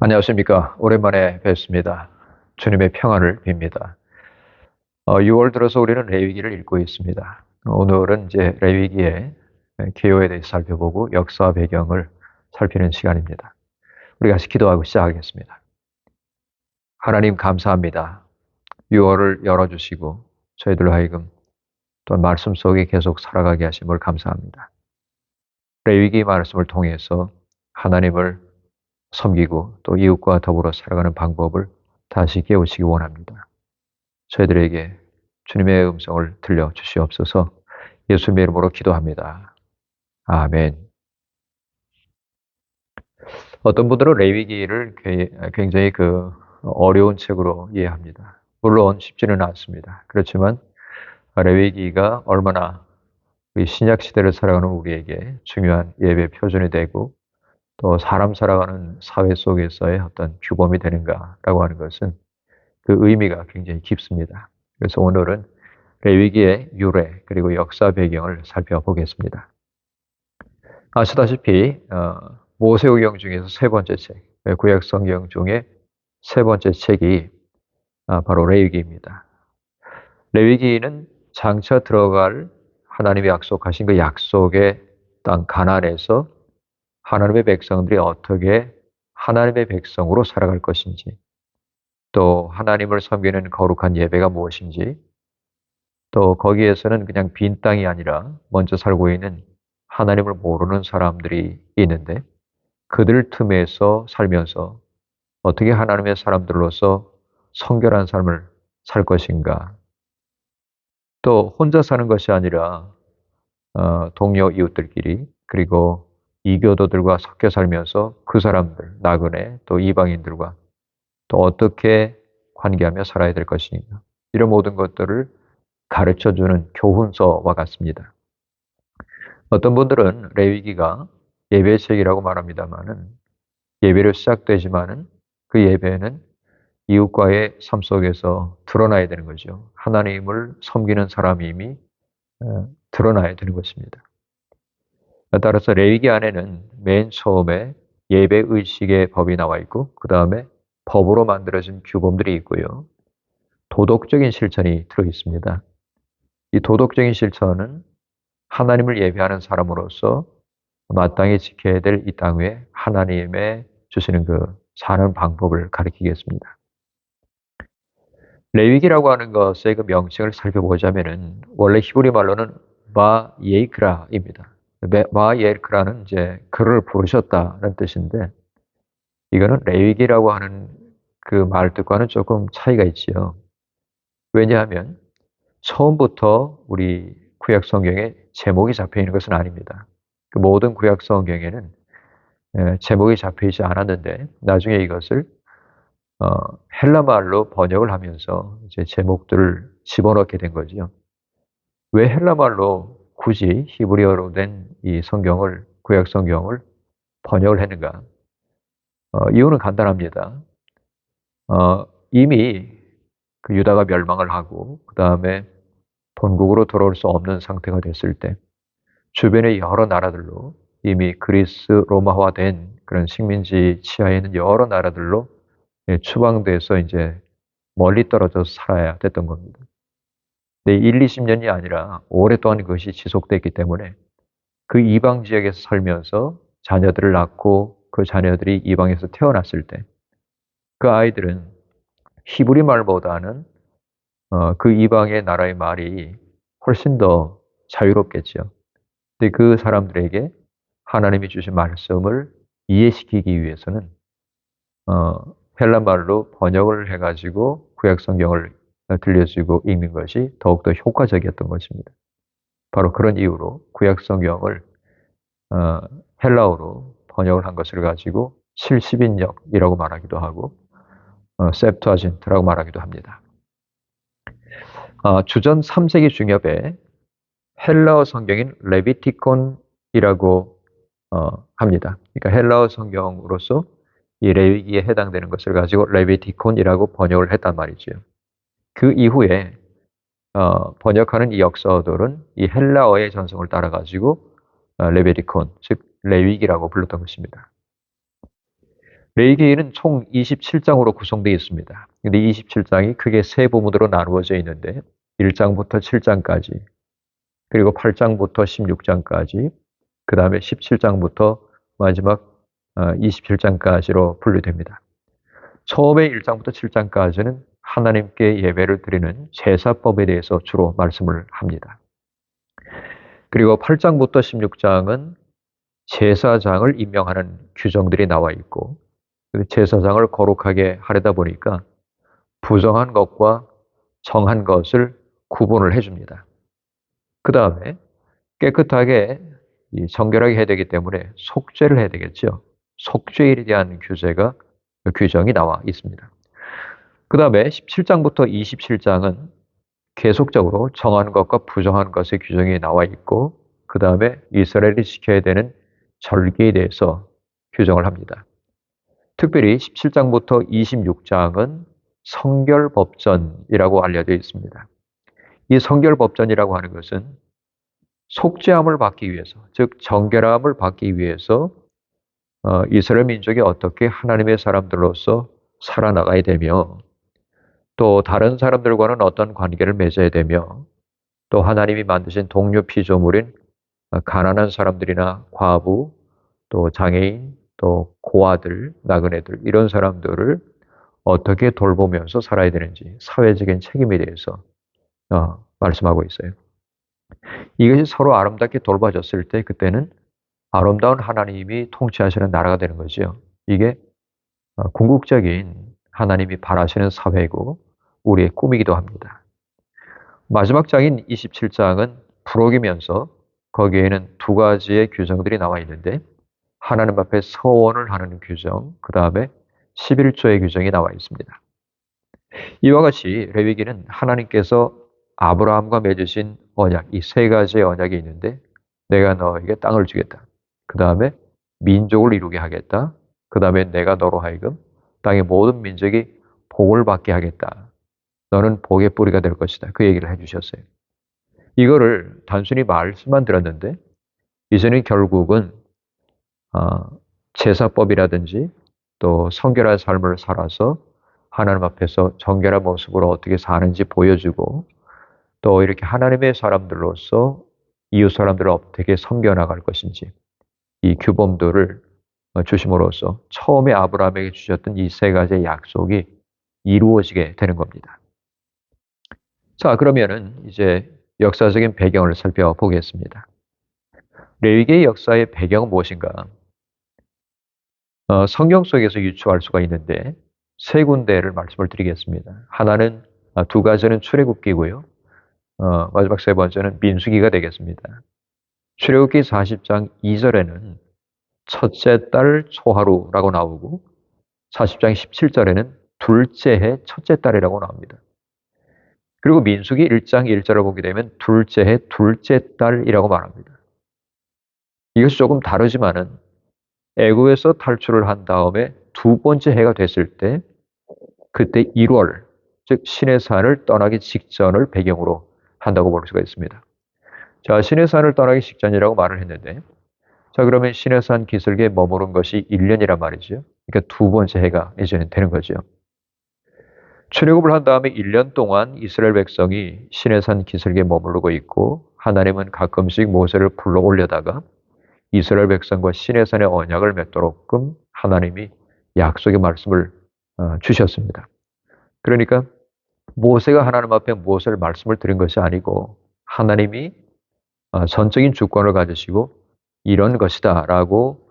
안녕하십니까. 오랜만에 뵙습니다. 주님의 평안을 빕니다. 어, 6월 들어서 우리는 레위기를 읽고 있습니다. 오늘은 이제 레위기의 개요에 대해서 살펴보고 역사 배경을 살피는 시간입니다. 우리 같이 기도하고 시작하겠습니다. 하나님 감사합니다. 6월을 열어주시고 저희들로 하여금 또한 말씀 속에 계속 살아가게 하심을 감사합니다. 레위기 말씀을 통해서 하나님을 섬기고 또 이웃과 더불어 살아가는 방법을 다시 깨우치기 원합니다. 저희들에게 주님의 음성을 들려 주시옵소서 예수님의 이름으로 기도합니다. 아멘. 어떤 분들은 레위기를 굉장히 그 어려운 책으로 이해합니다. 물론 쉽지는 않습니다. 그렇지만 레위기가 얼마나 신약 시대를 살아가는 우리에게 중요한 예배 표준이 되고 또 사람 살아가는 사회 속에서의 어떤 규범이 되는가라고 하는 것은 그 의미가 굉장히 깊습니다. 그래서 오늘은 레위기의 유래 그리고 역사 배경을 살펴보겠습니다. 아시다시피 어, 모세오경 중에서 세 번째 책, 구약 성경 중에 세 번째 책이 아, 바로 레위기입니다. 레위기는 장차 들어갈 하나님이 약속하신 그 약속의 땅 가나안에서 하나님의 백성들이 어떻게 하나님의 백성으로 살아갈 것인지, 또 하나님을 섬기는 거룩한 예배가 무엇인지, 또 거기에서는 그냥 빈 땅이 아니라 먼저 살고 있는 하나님을 모르는 사람들이 있는데 그들 틈에서 살면서 어떻게 하나님의 사람들로서 성결한 삶을 살 것인가. 또 혼자 사는 것이 아니라 어, 동료 이웃들끼리 그리고 이교도들과 섞여 살면서 그 사람들, 나그네, 또 이방인들과 또 어떻게 관계하며 살아야 될 것인가. 이런 모든 것들을 가르쳐 주는 교훈서와 같습니다. 어떤 분들은 레위기가 예배책이라고 말합니다만은 예배로 시작되지만은 그 예배는 이웃과의 삶 속에서 드러나야 되는 거죠. 하나님을 섬기는 사람이 이미 어, 드러나야 되는 것입니다. 따라서 레위기 안에는 맨 처음에 예배 의식의 법이 나와 있고 그 다음에 법으로 만들어진 규범들이 있고요. 도덕적인 실천이 들어 있습니다. 이 도덕적인 실천은 하나님을 예배하는 사람으로서 마땅히 지켜야 될 이 땅에 하나님의 주시는 그 사는 방법을 가리키겠습니다. 레위기라고 하는 것의 그 명칭을 살펴보자면은 원래 히브리 말로는 바 예이크라입니다. 마예크라는 이제 그를 부르셨다는 뜻인데 이거는 레위기라고 하는 그 말뜻과는 조금 차이가 있지요. 왜냐하면 처음부터 우리 구약 성경에 제목이 잡혀 있는 것은 아닙니다. 그 모든 구약 성경에는 제목이 잡혀 있지 않았는데 나중에 이것을 어, 헬라 말로 번역을 하면서 이제 제목들을 집어넣게 된 거지요. 왜 헬라 말로 굳이 히브리어로 된 이 성경을 구약 성경을 번역을 했는가? 어, 이유는 간단합니다. 어, 이미 그 유다가 멸망을 하고 그 다음에 본국으로 돌아올 수 없는 상태가 됐을 때 주변의 여러 나라들로 이미 그리스 로마화된 그런 식민지 치하에 있는 여러 나라들로 예, 추방돼서 이제 멀리 떨어져서 살아야 됐던 겁니다. 네, 1, 20년이 아니라 오랫동안 그것이 지속됐기 때문에 그 이방 지역에서 살면서 자녀들을 낳고 그 자녀들이 이방에서 태어났을 때 그 아이들은 히브리 말보다는 어, 그 이방의 나라의 말이 훨씬 더 자유롭겠죠. 근데 그 사람들에게 하나님이 주신 말씀을 이해시키기 위해서는 어, 헬란 말로 번역을 해가지고 구약 성경을 들려주고 읽는 것이 더욱더 효과적이었던 것입니다. 바로 그런 이유로 구약 성경을 어, 헬라어로 번역을 한 것을 가지고 70인역이라고 말하기도 하고 어, septuagint라고 말하기도 합니다. 어, 주전 3세기 중엽에 헬라어 성경인 레비티콘이라고 어, 합니다. 그러니까 헬라어 성경으로서 이 레위기에 해당되는 것을 가지고 레비티콘이라고 번역을 했단 말이죠. 그 이후에 어, 번역하는 이 역사들은 이 헬라어의 전성을 따라 가지고 어, 레베리콘, 즉 레위기라고 불렀던 것입니다. 레이기는 총 27장으로 구성되어 있습니다. 근데 27장이 크게 세 부문으로 나누어져 있는데 1장부터 7장까지 그리고 8장부터 16장까지 그 다음에 17장부터 마지막 27장까지로 어, 분류됩니다. 처음에 1장부터 7장까지는 하나님께 예배를 드리는 제사법에 대해서 주로 말씀을 합니다. 그리고 8장부터 16장은 제사장을 임명하는 규정들이 나와 있고 그 제사장을 거룩하게 하려다 보니까 부정한 것과 정한 것을 구분을 해줍니다. 그 다음에 깨끗하게 정결하게 해야 되기 때문에 속죄를 해야 되겠죠. 속죄에 대한 규제가 규정이 나와 있습니다. 그 다음에 17장부터 27장은 계속적으로 정한 것과 부정한 것의 규정이 나와 있고 그 다음에 이스라엘이 지켜야 되는 절기에 대해서 규정을 합니다. 특별히 17장부터 26장은 성결법전이라고 알려져 있습니다. 이 성결법전이라고 하는 것은 속죄함을 받기 위해서, 즉 정결함을 받기 위해서 어, 이스라엘 민족이 어떻게 하나님의 사람들로서 살아나가야 되며 또 다른 사람들과는 어떤 관계를 맺어야 되며 또 하나님이 만드신 동료 피조물인 가난한 사람들이나 과부 또 장애인 또 고아들 나그네들 이런 사람들을 어떻게 돌보면서 살아야 되는지 사회적인 책임에 대해서 어, 말씀하고 있어요. 이것이 서로 아름답게 돌봐졌을 때 그때는 아름다운 하나님이 통치하시는 나라가 되는 거죠. 이게 어, 궁극적인 하나님이 바라시는 사회고 우리의 꿈이기도 합니다. 마지막 장인 27장은 부록이면서 거기에는 두 가지의 규정들이 나와 있는데 하나님 앞에 서원을 하는 규정, 그 다음에 11조의 규정이 나와 있습니다. 이와 같이 레위기는 하나님께서 아브라함과 맺으신 언약, 이 세 가지의 언약이 있는데 내가 너에게 땅을 주겠다. 그 다음에 민족을 이루게 하겠다. 그 다음에 내가 너로 하여금 땅의 모든 민족이 복을 받게 하겠다. 너는 복의 뿌리가 될 것이다. 그 얘기를 해주셨어요. 이거를 단순히 말씀만 들었는데 이제는 결국은 어, 제사법이라든지 또 성결한 삶을 살아서 하나님 앞에서 정결한 모습으로 어떻게 사는지 보여주고 또 이렇게 하나님의 사람들로서 이웃 사람들을 어떻게 섬겨나갈 것인지 이 규범들을 주심으로써 처음에 아브라함에게 주셨던 이 세 가지의 약속이 이루어지게 되는 겁니다. 자, 그러면은 이제 역사적인 배경을 살펴보겠습니다. 레위기의 역사의 배경은 무엇인가? 어, 성경 속에서 유추할 수가 있는데 세 군데를 말씀을 드리겠습니다. 하나는 아, 두 가지는 출애굽기고요. 어, 마지막 세 번째는 민수기가 되겠습니다. 출애굽기 40장 2절에는 첫째 딸 초하루라고 나오고 40장 17절에는 둘째 해 첫째 딸이라고 나옵니다. 그리고 민수기 1장 1절을 보게 되면 둘째 해 둘째 딸이라고 말합니다. 이것이 조금 다르지만은 애굽에서 탈출을 한 다음에 두 번째 해가 됐을 때 그때 1월 즉 신의 산을 떠나기 직전을 배경으로 한다고 볼 수가 있습니다. 자, 신의 산을 떠나기 직전이라고 말을 했는데 자, 그러면 신의 산 기슭에 머무른 것이 1년이란 말이죠. 그러니까 두 번째 해가 이제는 되는 거죠. 출애굽을 한 다음에 1년 동안 이스라엘 백성이 신의 산 기슭에 머무르고 있고 하나님은 가끔씩 모세를 불러 올려다가 이스라엘 백성과 신의 산의 언약을 맺도록끔 하나님이 약속의 말씀을 어, 주셨습니다. 그러니까 모세가 하나님 앞에 무엇을 말씀을 드린 것이 아니고 하나님이 어, 전적인 주권을 가지시고 이런 것이다라고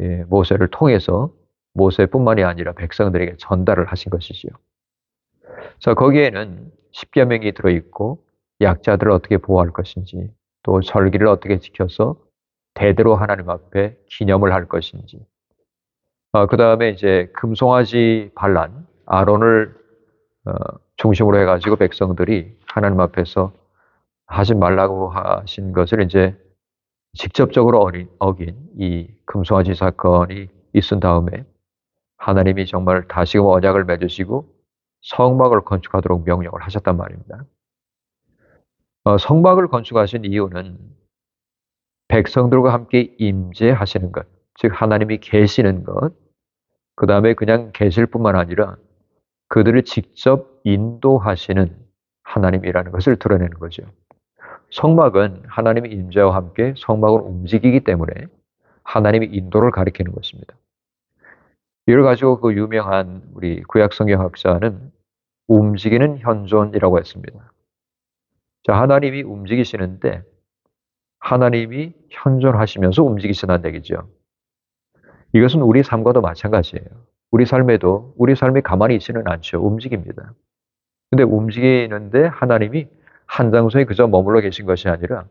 예, 모세를 통해서 모세뿐만이 아니라 백성들에게 전달을 하신 것이지요. 자 거기에는 십계명이 들어있고 약자들을 어떻게 보호할 것인지 또 절기를 어떻게 지켜서 대대로 하나님 앞에 기념을 할 것인지. 어, 그 다음에 이제 금송아지 반란, 아론을 어, 중심으로 해가지고 백성들이 하나님 앞에서 하지 말라고 하신 것을 이제 직접적으로 어린, 어긴 이 금송아지 사건이 있은 다음에 하나님이 정말 다시금 언약을 맺으시고 성막을 건축하도록 명령을 하셨단 말입니다. 어, 성막을 건축하신 이유는 백성들과 함께 임재하시는 것, 즉 하나님이 계시는 것, 그 다음에 그냥 계실 뿐만 아니라 그들을 직접 인도하시는 하나님이라는 것을 드러내는 거죠. 성막은 하나님의 임재와 함께 성막을 움직이기 때문에 하나님의 인도를 가리키는 것입니다. 이를 가지고 그 유명한 우리 구약 성경학자는 움직이는 현존이라고 했습니다. 자, 하나님이 움직이시는데 하나님이 현존하시면서 움직이신다는 얘기죠. 이것은 우리 삶과도 마찬가지예요. 우리 삶에도 우리 삶이 가만히 있지는 않죠. 움직입니다. 근데 움직이는데 하나님이 한 장소에 그저 머물러 계신 것이 아니라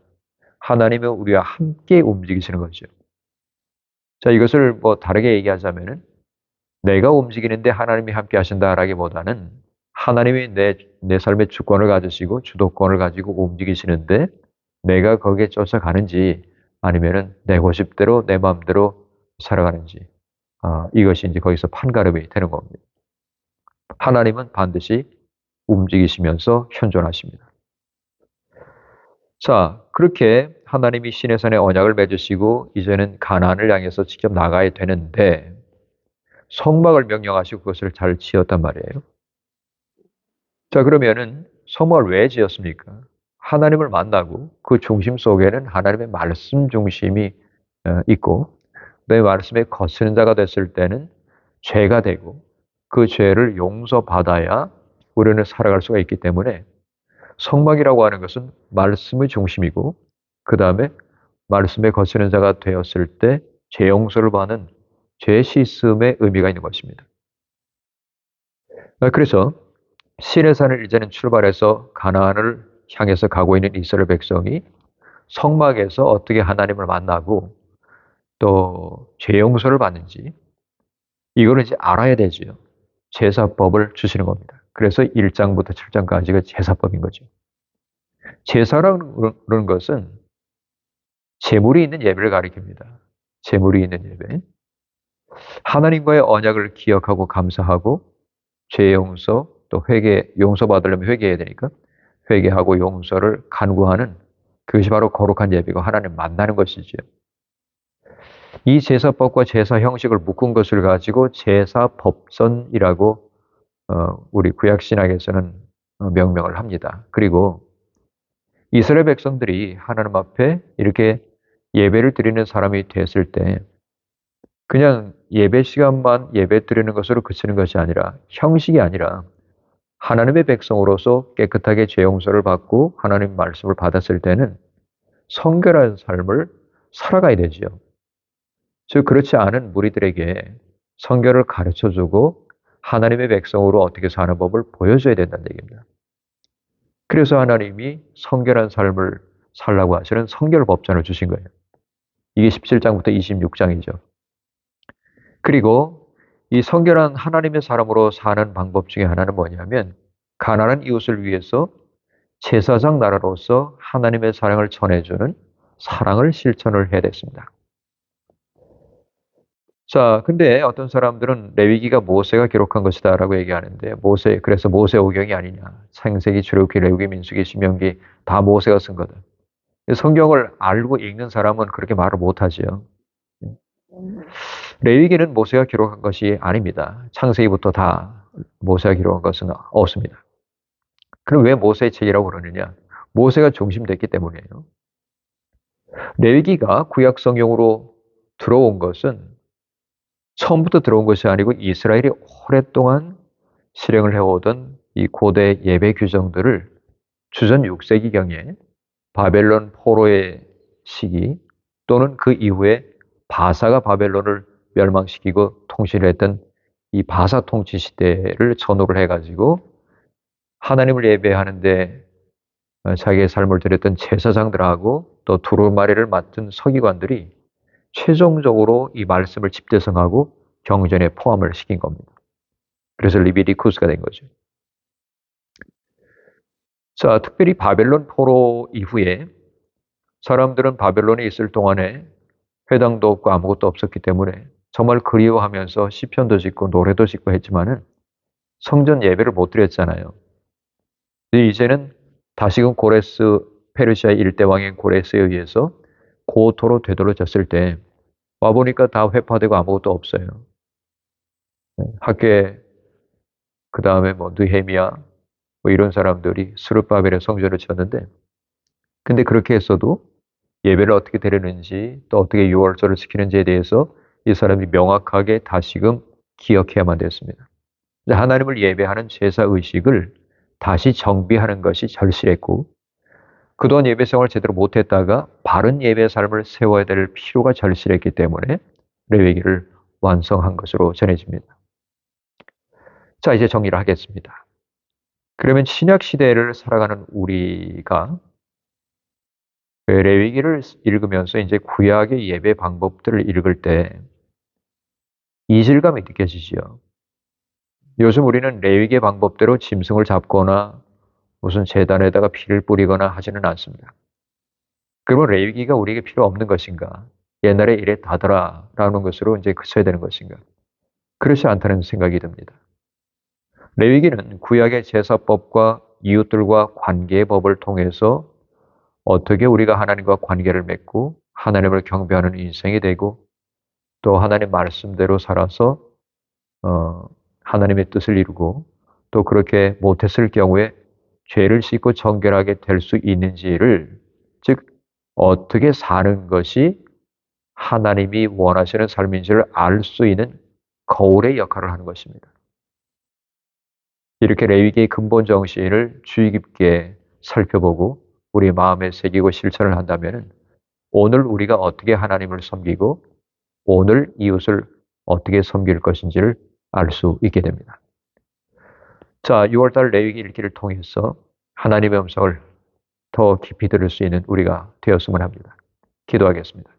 하나님은 우리와 함께 움직이시는 거죠. 자, 이것을 뭐 다르게 얘기하자면은 내가 움직이는데 하나님이 함께 하신다라기보다는 하나님이 내, 내 삶의 주권을 가지시고 주도권을 가지고 움직이시는데 내가 거기에 쫓아가는지 아니면은 내 고집대로 내 마음대로 살아가는지 아, 이것이 이제 거기서 판가름이 되는 겁니다. 하나님은 반드시 움직이시면서 현존하십니다. 자, 그렇게 하나님이 신의 산에 언약을 맺으시고 이제는 가나안을 향해서 직접 나가야 되는데 성막을 명령하시고 그것을 잘 지었단 말이에요. 자, 그러면은 성막을 왜 지었습니까? 하나님을 만나고 그 중심 속에는 하나님의 말씀 중심이 어, 있고 내 말씀에 거스는 자가 됐을 때는 죄가 되고 그 죄를 용서받아야 우리는 살아갈 수가 있기 때문에 성막이라고 하는 것은 말씀의 중심이고 그 다음에 말씀에 거스는 자가 되었을 때 죄 용서를 받는 죄 씻음의 의미가 있는 것입니다. 아, 그래서 신의 산을 이제는 출발해서 가나안을 향해서 가고 있는 이스라엘 백성이 성막에서 어떻게 하나님을 만나고 또 죄 용서를 받는지 이거를 이제 알아야 되지요. 제사법을 주시는 겁니다. 그래서 1장부터 7장까지가 제사법인 거죠. 제사라는 것은 재물이 있는 예배를 가리킵니다. 재물이 있는 예배. 하나님과의 언약을 기억하고 감사하고 죄 용서 또 회개 용서 받으려면 회개해야 되니까 회개하고 용서를 간구하는 그것이 바로 거룩한 예배고 하나님 만나는 것이지요. 이 제사법과 제사 형식을 묶은 것을 가지고 제사법전이라고 어, 우리 구약 신학에서는 어, 명명을 합니다. 그리고 이스라엘 백성들이 하나님 앞에 이렇게 예배를 드리는 사람이 됐을 때 그냥 예배 시간만 예배 드리는 것으로 그치는 것이 아니라 형식이 아니라 하나님의 백성으로서 깨끗하게 죄 용서를 받고 하나님 말씀을 받았을 때는 성결한 삶을 살아가야 되지요. 즉 그렇지 않은 무리들에게 성결을 가르쳐 주고 하나님의 백성으로 어떻게 사는 법을 보여줘야 된다는 얘기입니다. 그래서 하나님이 성결한 삶을 살라고 하시는 성결 법전을 주신 거예요. 이게 17장부터 26장이죠. 그리고 이 성결한 하나님의 사람으로 사는 방법 중에 하나는 뭐냐면 가난한 이웃을 위해서 제사장 나라로서 하나님의 사랑을 전해주는 사랑을 실천을 해야 됐습니다. 자, 근데 어떤 사람들은 레위기가 모세가 기록한 것이다라고 얘기하는데 모세 그래서 모세 오경이 아니냐. 창세기, 출애굽기, 레위기, 민수기, 신명기 다 모세가 쓴 거다. 성경을 알고 읽는 사람은 그렇게 말을 못 하지요. 레위기는 모세가 기록한 것이 아닙니다. 창세기부터 다 모세가 기록한 것은 없습니다. 그럼 왜 모세의 책이라고 그러느냐? 모세가 중심됐기 때문이에요. 레위기가 구약 성경으로 들어온 것은 처음부터 들어온 것이 아니고 이스라엘이 오랫동안 실행을 해오던 이 고대 예배 규정들을 주전 6세기경에 바벨론 포로의 시기 또는 그 이후에 바사가 바벨론을 멸망시키고 통치를 했던 이 바사 통치 시대를 전후를 해가지고 하나님을 예배하는데 자기의 삶을 드렸던 제사장들하고 또 두루마리를 맡은 서기관들이 최종적으로 이 말씀을 집대성하고 경전에 포함을 시킨 겁니다. 그래서 리비리쿠스가 된 거죠. 자, 특별히 바벨론 포로 이후에 사람들은 바벨론에 있을 동안에 회당도 없고 아무것도 없었기 때문에 정말 그리워하면서 시편도 짓고 노래도 짓고 했지만은 성전 예배를 못 드렸잖아요. 이제는 다시금 고레스 페르시아 일대 왕인 고레스에 의해서 고토로 되돌려졌을 때 와보니까 다 회파되고 아무것도 없어요. 학교에 그 다음에 뭐 느헤미야 뭐 이런 사람들이 스룹바벨의 성전을 쳤는데 근데 그렇게 했어도 예배를 어떻게 드리는지 또 어떻게 유월절을 지키는지에 대해서 이 사람이 명확하게 다시금 기억해야만 됐습니다. 하나님을 예배하는 제사 의식을 다시 정비하는 것이 절실했고 그동안 예배 생활을 제대로 못했다가 바른 예배 삶을 세워야 될 필요가 절실했기 때문에 레위기를 완성한 것으로 전해집니다. 자, 이제 정리를 하겠습니다. 그러면 신약 시대를 살아가는 우리가 레위기를 읽으면서 이제 구약의 예배 방법들을 읽을 때 이질감이 느껴지지요. 요즘 우리는 레위기의 방법대로 짐승을 잡거나 무슨 재단에다가 피를 뿌리거나 하지는 않습니다. 그러면 레위기가 우리에게 필요 없는 것인가? 옛날에 이랬다더라라는 것으로 이제 그쳐야 되는 것인가? 그렇지 않다는 생각이 듭니다. 레위기는 구약의 제사법과 이웃들과 관계의 법을 통해서 어떻게 우리가 하나님과 관계를 맺고 하나님을 경배하는 인생이 되고 또 하나님 말씀대로 살아서 어, 하나님의 뜻을 이루고 또 그렇게 못했을 경우에 죄를 씻고 정결하게 될 수 있는지를 즉 어떻게 사는 것이 하나님이 원하시는 삶인지를 알 수 있는 거울의 역할을 하는 것입니다. 이렇게 레위기의 근본 정신을 주의 깊게 살펴보고 우리 마음에 새기고 실천을 한다면 오늘 우리가 어떻게 하나님을 섬기고 오늘 이웃을 어떻게 섬길 것인지를 알 수 있게 됩니다. 자, 6월달 레위기 읽기를 통해서 하나님의 음성을 더 깊이 들을 수 있는 우리가 되었으면 합니다. 기도하겠습니다.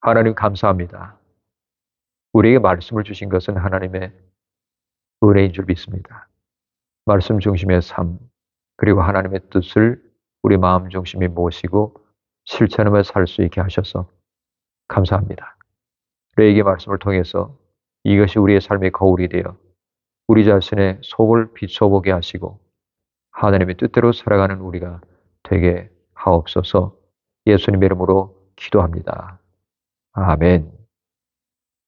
하나님 감사합니다. 우리에게 말씀을 주신 것은 하나님의 은혜인 줄 믿습니다. 말씀 중심의 삶, 그리고 하나님의 뜻을 우리 마음 중심에 모시고 실천하며 살 수 있게 하셔서 감사합니다. 레이기 말씀을 통해서 이것이 우리의 삶의 거울이 되어 우리 자신의 속을 비춰보게 하시고 하나님의 뜻대로 살아가는 우리가 되게 하옵소서 예수님 이름으로 기도합니다. 아멘.